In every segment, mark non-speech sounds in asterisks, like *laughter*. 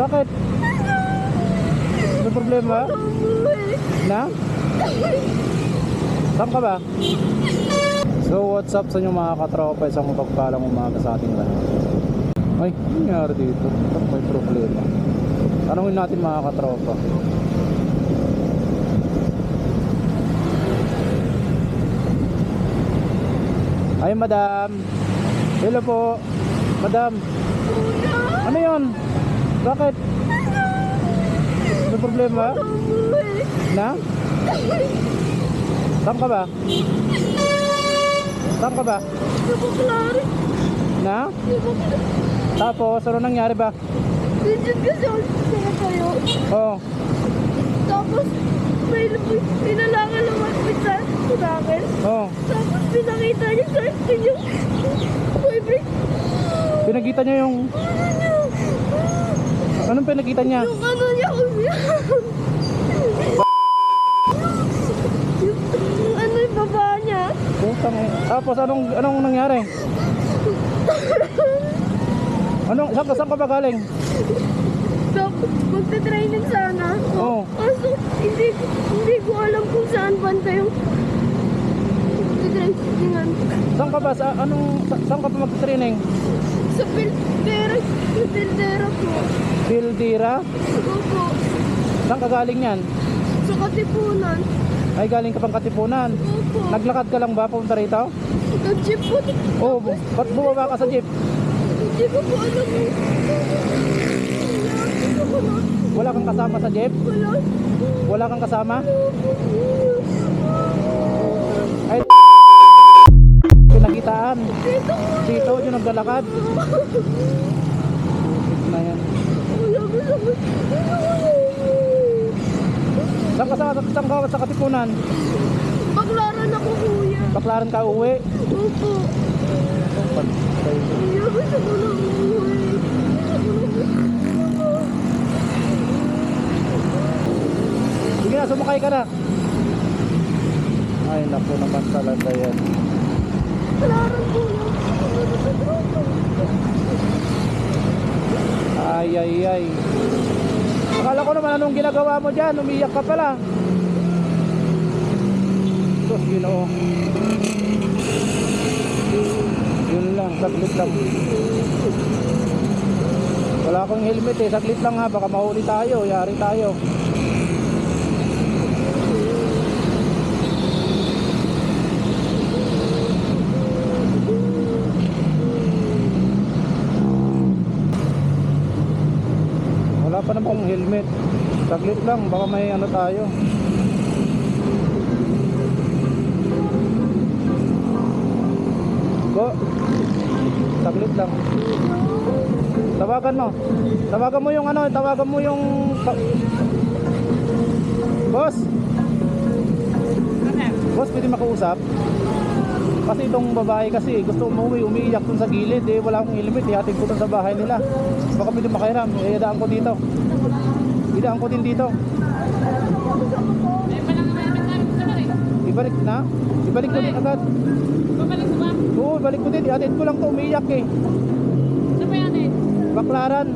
Bakit? May problema? Na? Saan ka ba? So what's up sa inyo mga katropa Isang mapagpalang umaga sa ating lahat Ay, ano nangyari dito? Ba't may problema? Tanungin natin mga katropa Ay madam Hello po Madam Ano yon? Bakit? May problema? Na? Saan ka ba? Saan ka ba? Na? Tapos, ano nangyari ba? Legit kasi ako sa kayo. Oo. Tapos, may pinalangan naman sa sa akin. Oo. Tapos, pinakita niya sa akin yung boyfriend. Pinagkita niya yung... Anong pinagkita niya? Yung ano niya umiyak. yung, yung ano yung baba niya. Putang eh. Tapos, anong, anong nangyari? Anong, saan ka, saan ka ba galing? Tapos, magta-training sana. Oo. Kaso, hindi, hindi ko alam kung saan banda yung magta-trainingan. Saan ka ba? Sa, anong, sa, saan ka ba mag-training? Sa Pildera, sa Pildera po. Pildira? Opo. Saan ka galing yan? Sa Katipunan. Ay, galing ka pang Katipunan. Opo. Naglakad ka lang ba papunta rito? Nag-jeep po. Oo, bu- ba't bumaba ka sa jeep? Hindi ko po alam eh. Wala kang kasama sa jeep? Wala. Wala kang kasama? Ay, pinagitaan. Dito. Dito, yung naglalakad. Na yan. Saan ka sa, saan ka sa Katipunan? Baklaran ako kuya. Baklaran ka uwi? Opo. Kuya, gusto ko na umuwi. Sige na, sumakay ka na. Ay, naku naman talaga yan. Ay, ay, ay. Akala ko naman anong ginagawa mo dyan. Umiyak ka pala. Diyos, ginoo. Yun lang, saglit lang. Wala akong helmet eh. Saglit lang ha. Baka mahuli tayo. Yari tayo. Wala pa namang helmet. Saglit lang, baka may ano tayo. Go. Saglit lang. Tawagan mo. Tawagan mo yung ano, tawagan mo yung Boss. Boss, pwede makausap? Kasi itong babae kasi gusto umuwi, umiiyak dun sa gilid eh, wala akong helmet, ihatid ko dun sa bahay nila. Baka pwede makahiram, eh, idaan ko dito. Idaan ko din dito. Ibalik na? Ibalik ko din agad. Babalik ko ba? Oo, ibalik ko din. Ihatid ko lang to, umiiyak eh. Ano ba yan eh? Baklaran.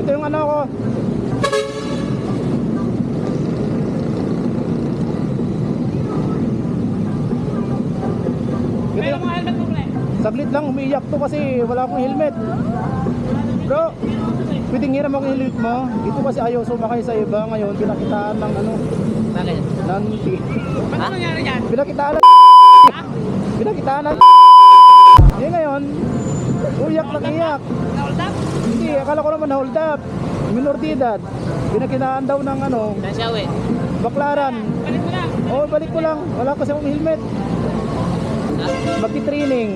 Ito yung ano ko. Ito kaya yung, mo helmet mo, pre. Saglit lang, umiiyak to kasi wala akong helmet. Bro, pwedeng hiram ako helmet mo. Ito kasi ayaw sumakay sa iba ngayon. Pinakitaan ng ano, Bakit? Ba't ano nangyari yan? Pinakitaan ng? Pinakitaan ng Yan ngayon, uyak lang iyak. Na-hold up? Hindi, akala ko naman hold up. Minor de edad. Pinakinaan daw ng ano, we? baklaran. Balik mo lang. Oo, balik ko lang. Wala kasi akong helmet. Magti-training.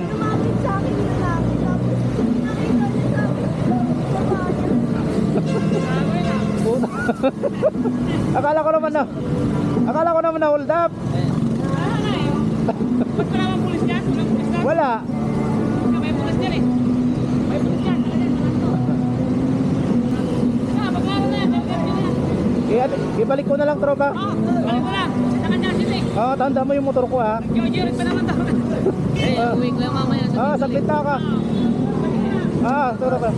*laughs* akala ko naman na. Akala ko naman na hold up. Eh? *laughs* Wala. May pulis dyan eh. May pulis dyan. Ibalik ko na lang tropa. Oh, balik mo lang. Eh. Oo, tanda mo yung motor ko ha. Jojo, rin pa naman daw. *laughs* Ah. uwi ko yung mamaya Ah, saglit na ka. Ah, turo ka.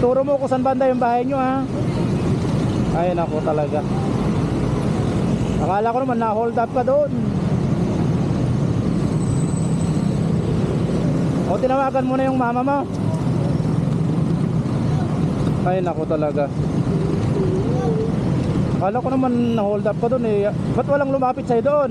Turo mo kung saan banda yung bahay nyo ha. Ay nako talaga. Akala ko naman na hold up ka doon. O tinawagan mo na yung mama mo. Ay nako talaga. Akala ko naman na hold up ka doon eh. Ba't walang lumapit sa'yo doon?